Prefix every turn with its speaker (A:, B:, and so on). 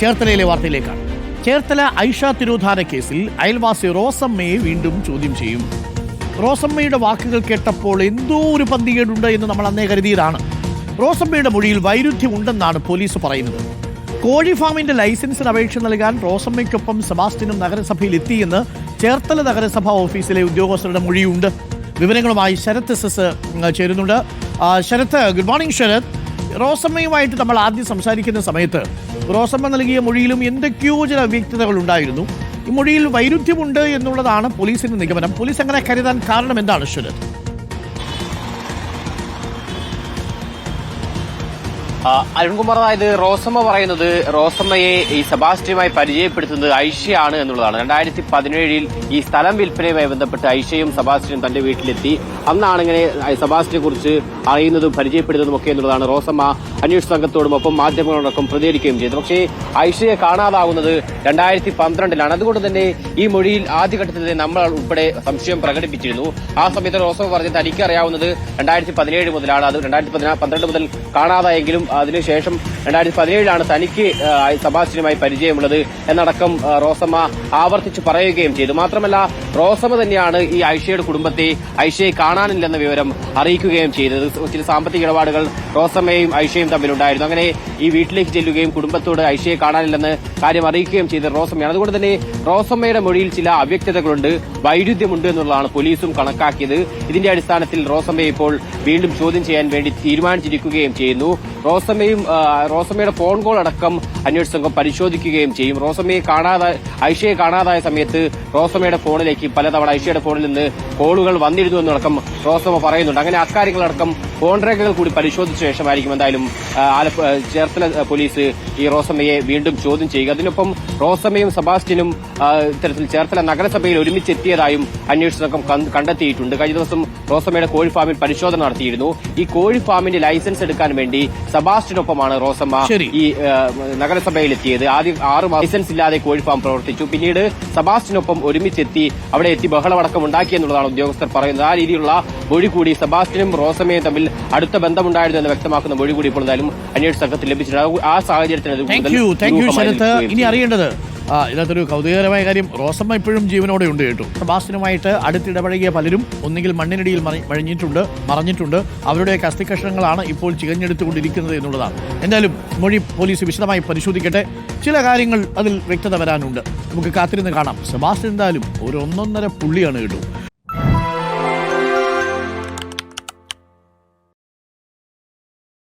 A: ചേർത്തലയിലെ വാർത്തയിലേക്കാണ്. ചേർത്തല ഐഷ തിരോധാന കേസിൽ അയൽവാസി റോസമ്മയെ വീണ്ടും ചോദ്യം ചെയ്യും. റോസമ്മയുടെ വാക്കുകൾ കേട്ടപ്പോൾ എന്തോ ഒരു പന്തികേടുണ്ട് എന്ന് നമ്മൾ അന്നേ കരുതിയതാണ്. റോസമ്മയുടെ മൊഴിയിൽ വൈരുദ്ധ്യം ഉണ്ടെന്നാണ് പോലീസ് പറയുന്നത്. കോഴി ഫാമിന്റെ ലൈസൻസിന് അപേക്ഷ നൽകാൻ റോസമ്മയ്ക്കൊപ്പം സെബാസ്റ്റിനും നഗരസഭയിൽ എത്തിയെന്ന് ചേർത്തല നഗരസഭാ ഓഫീസിലെ ഉദ്യോഗസ്ഥരുടെ മൊഴിയുണ്ട്. വിവരങ്ങളുമായി ശരത് എസ് എസ് ചേരുന്നുണ്ട്. Sharath good morning Sharath. റോസമ്മയുമായിട്ട് നമ്മൾ ആദ്യം സംസാരിക്കുന്ന സമയത്ത് റോസമ്മ നൽകിയ മൊഴിയിലും എന്തൊക്കെയോ ചില അവ്യക്തതകൾ ഉണ്ടായിരുന്നു. ഈ മൊഴിയിൽ വൈരുദ്ധ്യമുണ്ട് എന്നുള്ളതാണ് പോലീസിന്റെ നിഗമനം. പോലീസ് അങ്ങനെ കരുതാൻ കാരണം എന്താണ് ശരത്
B: അരുൺകുമാർ അതായത് റോസമ്മ പറയുന്നത് റോസമ്മയെ ഈ സെബാസ്റ്റിയുമായി പരിചയപ്പെടുത്തുന്നത് ഐഷയാണ് എന്നുള്ളതാണ്. രണ്ടായിരത്തി പതിനേഴിൽ ഈ സ്ഥലം വിൽപ്പനയുമായി ബന്ധപ്പെട്ട് ഐഷയും സെബാസ്റ്റ്യനും തന്റെ വീട്ടിലെത്തി. അന്നാണ് ഇങ്ങനെ സെബാസ്റ്റ്യനെ കുറിച്ച് അറിയുന്നതും പരിചയപ്പെടുന്നതും ഒക്കെ എന്നുള്ളതാണ് റോസമ്മ അന്വേഷണ സംഘത്തോടും ഒപ്പം മാധ്യമങ്ങളോടൊപ്പം പ്രതികരിക്കുകയും ചെയ്തു പക്ഷേ ഐഷയെ കാണാതാവുന്നത് രണ്ടായിരത്തി പന്ത്രണ്ടിലാണ് അതുകൊണ്ട് തന്നെ ഈ മൊഴിയിൽ ആദ്യഘട്ടത്തിൽ നമ്മൾ ഉൾപ്പെടെ സംശയം പ്രകടിപ്പിച്ചിരുന്നു. ആ സമയത്ത് റോസമ്മ പറഞ്ഞത് തനിക്ക് അറിയാവുന്നത് രണ്ടായിരത്തി പതിനേഴ് മുതലാണ്. അത് രണ്ടായിരത്തി പന്ത്രണ്ട് മുതൽ കാണാതായെങ്കിലും അതിനുശേഷം രണ്ടായിരത്തി പതിനേഴിലാണ് തനിക്ക് സബാസ്റ്റിനുമായി പരിചയമുള്ളത് എന്നടക്കം റോസമ്മ ആവർത്തിച്ച് പറയുകയും ചെയ്തു. മാത്രമല്ല റോസമ്മ തന്നെയാണ് ഈ ഐഷയുടെ കുടുംബത്തെ ഐഷയെ കാണാനില്ലെന്ന വിവരം അറിയിക്കുകയും ചെയ്തത്. ചില സാമ്പത്തിക ഇടപാടുകൾ റോസമ്മയും ഐഷയും തമ്മിലുണ്ടായിരുന്നു. അങ്ങനെ ഈ വീട്ടിലേക്ക് ചെല്ലുകയും കുടുംബത്തോട് ഐഷയെ കാണാനില്ലെന്ന് കാര്യം അറിയിക്കുകയും ചെയ്ത റോസമ്മയാണ്. അതുകൊണ്ട് തന്നെ റോസമ്മയുടെ മൊഴിയിൽ ചില അവ്യക്തതകളുണ്ട് വൈരുദ്ധ്യമുണ്ട് എന്നുള്ളതാണ് പോലീസും കണക്കാക്കിയത്. ഇതിന്റെ അടിസ്ഥാനത്തിൽ റോസമ്മയെ ഇപ്പോൾ വീണ്ടും ചോദ്യം ചെയ്യാൻ വേണ്ടി തീരുമാനിച്ചിരിക്കുകയും ചെയ്യുന്നു. റോസമ്മയും റോസമ്മയുടെ ഫോൺ കോൾ അടക്കം അന്വേഷണ സംഘം പരിശോധിക്കുകയും ചെയ്യും. റോസമ്മയെ കാണാതെ ഐഷയെ കാണാതായ സമയത്ത് റോസമ്മയുടെ ഫോണിലേക്ക് പലതവണ ഐഷയുടെ ഫോണിൽ നിന്ന് കോളുകൾ വന്നിരുന്നു എന്നടക്കം റോസമ്മ പറയുന്നുണ്ട്. അങ്ങനെ അക്കാര്യങ്ങളടക്കം ഫോൺ രേഖകൾ കൂടി പരിശോധിച്ച ശേഷമായിരിക്കും എന്തായാലും ആലപ്പുഴ ആലപ്പ- ചേർത്തല പോലീസ് ഈ റോസമ്മയെ വീണ്ടും ചോദ്യം ചെയ്യുക. അതിനൊപ്പം റോസമ്മയും സെബാസ്റ്റ്യനും ഇത്തരത്തിൽ ചേർത്തല നഗരസഭയിൽ ഒരുമിച്ചെത്തിയതായും അന്വേഷണ സംഘം കണ്ടെത്തിയിട്ടുണ്ട്. കഴിഞ്ഞ ദിവസം റോസമ്മയുടെ കോഴി ഫാമിൽ പരിശോധന നടത്തിയിരുന്നു. ഈ കോഴി ഫാമിന്റെ ലൈസൻസ് എടുക്കാൻ വേണ്ടി സെബാസ്റ്റിനൊപ്പമാണ് റോസമ്മ. ഈ നഗരസഭയിൽ എത്തിയത് ആദ്യം ആറ് ലൈസൻസ് ഇല്ലാതെ കോഴി ഫാം പ്രവർത്തിച്ചു. പിന്നീട് സെബാസ്റ്റിനൊപ്പം ഒരുമിച്ചെത്തി അവിടെ എത്തി ബഹളമടക്കം ഉണ്ടാക്കി എന്നുള്ളതാണ് ഉദ്യോഗസ്ഥർ പറയുന്നത്. ആ രീതിയിലുള്ള മൊഴി കൂടി സെബാസ്റ്റിനും റോസമ്മയും തമ്മിൽ അടുത്ത ബന്ധമുണ്ടായിരുന്നു എന്ന് വ്യക്തമാക്കുന്ന മൊഴി കൂടി ഇപ്പോൾ എന്തായാലും അന്വേഷണ സംഘത്തിൽ ലഭിച്ചിട്ടുണ്ട്. ആ സാഹചര്യത്തിൽ
A: ഇനി അറിയേണ്ടത് ഇതിനകത്തൊരു കൗതുകകരമായ കാര്യം റോസമ്മ ഇപ്പോഴും ജീവനോടെ ഉണ്ട് കേട്ടോ. സെബാസ്റ്റിനുമായിട്ട് അടുത്തിടപഴകിയ പലരും ഒന്നുകിൽ മണ്ണിനടിയിൽ മഴിഞ്ഞിട്ടുണ്ട് മറഞ്ഞിട്ടുണ്ട്. അവരുടെ അസ്ഥി കഷ്ണങ്ങളാണ് ഇപ്പോൾ ചികഞ്ഞെടുത്തുകൊണ്ടിരിക്കുന്നത് എന്നുള്ളതാണ്. എന്തായാലും മൊഴി പോലീസ് വിശദമായി പരിശോധിക്കട്ടെ. ചില കാര്യങ്ങൾ അതിൽ വ്യക്തത വരാനുണ്ട്. നമുക്ക് കാത്തിരുന്ന് കാണാം. സെബാസ്റ്റ്യൻ എന്തായാലും ഒരു ഒന്നൊന്നര പുള്ളിയാണ് കേട്ടോ.